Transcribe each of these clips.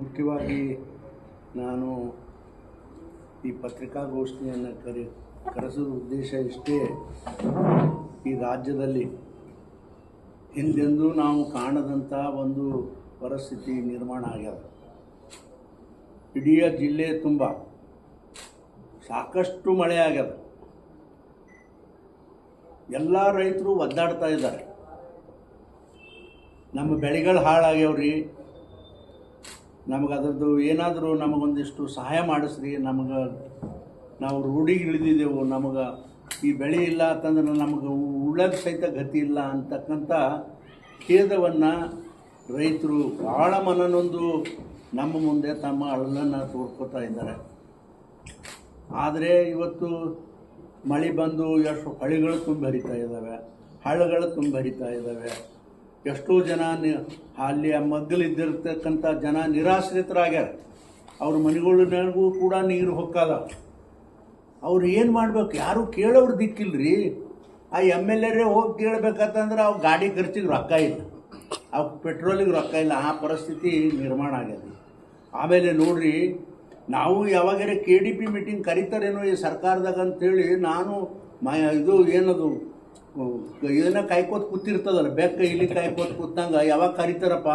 ಮುಖ್ಯವಾಗಿ ನಾನು ಈ ಪತ್ರಿಕಾಗೋಷ್ಠಿಯನ್ನು ಕರೆ, ಕರೆಸೋದ ಉದ್ದೇಶ ಇಷ್ಟೇ. ಈ ರಾಜ್ಯದಲ್ಲಿ ಹಿಂದೆಂದೂ ನಾವು ಕಾಣದಂಥ ಒಂದು ಪರಿಸ್ಥಿತಿ ನಿರ್ಮಾಣ ಆಗ್ಯದ. ಇಡೀ ಜಿಲ್ಲೆ ತುಂಬ ಸಾಕಷ್ಟು ಮಳೆ ಆಗ್ಯದ. ಎಲ್ಲ ರೈತರು ಒದ್ದಾಡ್ತಾ ಇದ್ದಾರೆ. ನಮ್ಮ ಬೆಳೆಗಳು ಹಾಳಾಗ್ಯಾವ್ರಿ. ನಮಗೆ ಅದರದ್ದು ಏನಾದರೂ ನಮಗೊಂದಿಷ್ಟು ಸಹಾಯ ಮಾಡಿಸ್ರಿ, ನಮಗೆ ನಾವು ರೂಢಿಗೆ ಇಳಿದಿದ್ದೆವು, ನಮಗೆ ಈ ಬೆಳೆ ಇಲ್ಲ ಅಂತಂದ್ರೆ ನಮಗೆ ಉಳ್ಳಕ್ಕೆ ಸಹಿತ ಗತಿ ಇಲ್ಲ ಅಂತಕ್ಕಂಥ ಖೇದವನ್ನು ರೈತರು ಭಾಳ ಮನನೊಂದು ನಮ್ಮ ಮುಂದೆ ತಮ್ಮ ಅಳಲನ್ನು ತೋರ್ಕೋತಾ ಇದ್ದಾರೆ. ಆದರೆ ಇವತ್ತು ಮಳೆ ಬಂದು ಎಷ್ಟು ಹಳ್ಳಿಗಳು ತುಂಬ ಹರಿತಾ ಇದ್ದಾವೆ, ಹಳ್ಳಗಳು ತುಂಬ ಹರಿತಾ ಇದ್ದಾವೆ. ಎಷ್ಟೋ ಜನ ಅಲ್ಲಿ ಆ ಮಗ್ಗಲಿದ್ದಿರ್ತಕ್ಕಂಥ ಜನ ನಿರಾಶ್ರಿತರಾಗ್ಯಾರ. ಅವ್ರ ಮನೆಗಳಿಗೂ ಕೂಡ ನೀರು ಹೊಕ್ಕಲ್ಲ ಅವ್ರು ಏನು ಮಾಡ್ಬೇಕು? ಯಾರು ಕೇಳೋರು ದಿಕ್ಕಿಲ್ರಿ. ಆ ಎಂ ಎಲ್ ಎರೇ ಹೋಗಿ ಕೇಳಬೇಕಂತಂದ್ರೆ ಅವ್ರ ಗಾಡಿ ಖರ್ಚಿಗೆ ರೊಕ್ಕ ಇಲ್ಲ. ಅವ್ ಪೆಟ್ರೋಲಿಗೆ ರೊಕ್ಕ ಇಲ್ಲ. ಆ ಪರಿಸ್ಥಿತಿ ನಿರ್ಮಾಣ ಆಗ್ಯದ ಆಮೇಲೆ ನೋಡ್ರಿ, ನಾವು ಯಾವಾಗಾರ ಕೆ ಡಿ ಪಿ ಮೀಟಿಂಗ್ ಕರಿತಾರೇನೋ ಈ ಸರ್ಕಾರದಾಗ ಅಂತೇಳಿ ನಾನು ಮ ಇದು ಏನದು ಇದನ್ನ ಕಾಯ್ಕೋತ ಕೂತಿರ್ತದಲ್ಲ ಬೆಕ್ಕ ಇಲ್ಲಿ ಕಾಯ್ಕೋತ ಕೂತಂಗ ಯಾವಾಗ ಕರಿತಾರಪ್ಪ?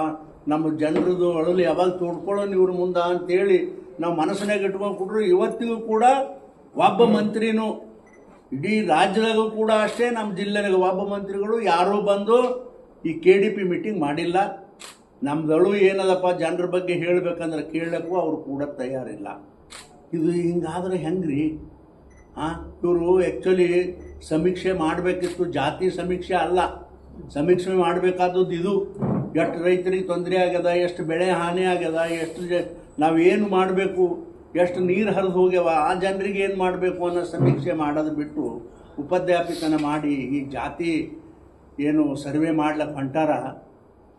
ನಮ್ಮ ಜನರದು ಅಳಲು ಯಾವಾಗ ತೋಡ್ಕೊಳ್ಳೋಣ ಇವ್ರ ಮುಂದೆ ಅಂತೇಳಿ ನಾವು ಮನಸ್ಸಿನಾಗ ಇಟ್ಕೊಂಡು ಇವತ್ತಿಗೂ ಕೂಡ ಒಬ್ಬ ಮಂತ್ರಿನೂ ಇಡೀ ರಾಜ್ಯದಾಗೂ ಕೂಡ ಅಷ್ಟೇ ನಮ್ಮ ಜಿಲ್ಲೆನಾಗ ಒಬ್ಬ ಮಂತ್ರಿಗಳು ಯಾರೂ ಬಂದು ಈ ಕೆ ಡಿ ಪಿ ಮೀಟಿಂಗ್ ಮಾಡಿಲ್ಲ. ನಮ್ದಳು ಏನದಪ್ಪ ಜನರ ಬಗ್ಗೆ ಹೇಳಬೇಕಂದ್ರೆ ಕೇಳಕ್ಕೂ ಅವರು ಕೂಡ ತಯಾರಿಲ್ಲ. ಇದು ಹಿಂಗಾದ್ರೆ ಹೆಂಗ್ರಿ? ಹಾಂ ಇವರು ಆ್ಯಕ್ಚುಲಿ ಸಮೀಕ್ಷೆ ಮಾಡಬೇಕಿತ್ತು, ಜಾತಿ ಸಮೀಕ್ಷೆ ಅಲ್ಲ. ಸಮೀಕ್ಷೆ ಮಾಡಬೇಕಾದದ್ದು ಇದು. ಎಷ್ಟು ರೈತರಿಗೆ ತೊಂದರೆ ಆಗ್ಯದ, ಎಷ್ಟು ಬೆಳೆ ಹಾನಿ ಆಗ್ಯದ, ಎಷ್ಟು ಜ ನಾವೇನು ಮಾಡಬೇಕು, ಎಷ್ಟು ನೀರು ಹರಿದು ಹೋಗ್ಯವ, ಆ ಜನರಿಗೆ ಏನು ಮಾಡಬೇಕು ಅನ್ನೋ ಸಮೀಕ್ಷೆ ಮಾಡೋದು ಬಿಟ್ಟು ಉಪಾಧ್ಯಾಪಿತನ ಮಾಡಿ ಈ ಜಾತಿ ಏನು ಸರ್ವೆ ಮಾಡ್ಲಕ್ಕೆ ಹೊಂಟಾರ,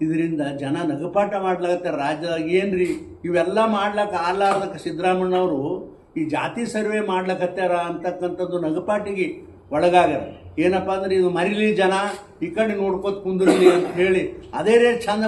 ಇದರಿಂದ ಜನ ನಗಪಾಟ ಮಾಡ್ಲಾಗತ್ತಾರೆ ರಾಜ್ಯದಾಗ ಏನ್ರಿ, ಇವೆಲ್ಲ ಮಾಡ್ಲಕ್ಕೆ ಆಲಾರ್ದಕ್ಕೆ ಸಿದ್ದರಾಮಣ್ಣವರು ಈ ಜಾತಿ ಸರ್ವೆ ಮಾಡ್ಲಕತ್ತಾರ ಅಂತಕ್ಕಂಥದ್ದು ನಗಪಾಟಿಗೆ ಒಳಗಾಗ್ಯಾರ. ಏನಪ್ಪ ಅಂದ್ರೆ ಇದು ಮರಿಲಿ ಜನ, ಈ ಕಡೆ ನೋಡ್ಕೋತ ಕುಂದಿರಲಿ ಅಂತ ಹೇಳಿ, ಅದೇ ರೇಟ್ ಚಂದ